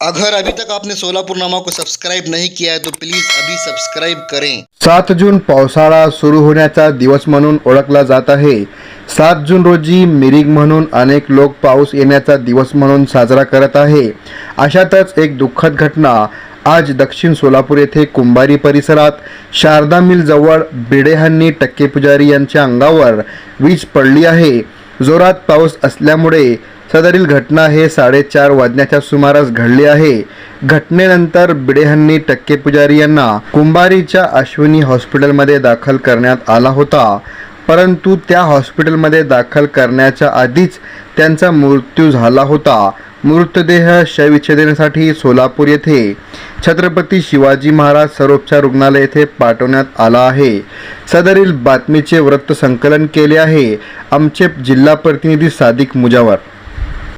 अगर अभी तक आपने सोलापुर नामा को सब्सक्राइब नहीं किया है तो प्लीज़ अभी सब्सक्राइब करें। सात जून पावसाळा सुरू होण्याचा दिवस म्हणून ओळखला जात आहे. सात जून रोजी मिरिग म्हणून अनेक लोक पाऊस येण्याचा दिवस म्हणून साजरा करत आहे. अशातच एक दुःखद घटना आज दक्षिण सोलापूर येथे कुंभारी परिसरात शारदा मिल जवळ बिडेहांनी टक्के पुजारी यांच्या अंगावर वीज पडली आहे. जोरात पाऊस असल्यामुळे सदरील घटना हे साडेचार वाजण्याच्या सुमारास घडली आहे. घटनेनंतर बिडेहन्नी टक्के पुजारी यांना कुंभारीच्या अश्विनी हॉस्पिटलमध्ये दाखल करण्यात आला होता. परंतु त्या हॉस्पिटलमध्ये दाखल करण्याच्या आधीच त्यांचा मृत्यू झाला होता. मृतदेह शवविच्छेदनासाठी सोलापूर येथे छत्रपती शिवाजी महाराज सरोपच्या रुग्णालय येथे पाठवण्यात आला आहे. सदरील बातमीचे वृत्त संकलन केले आहे. आमचे जिल्हा प्रतिनिधी सादिक मुजावर.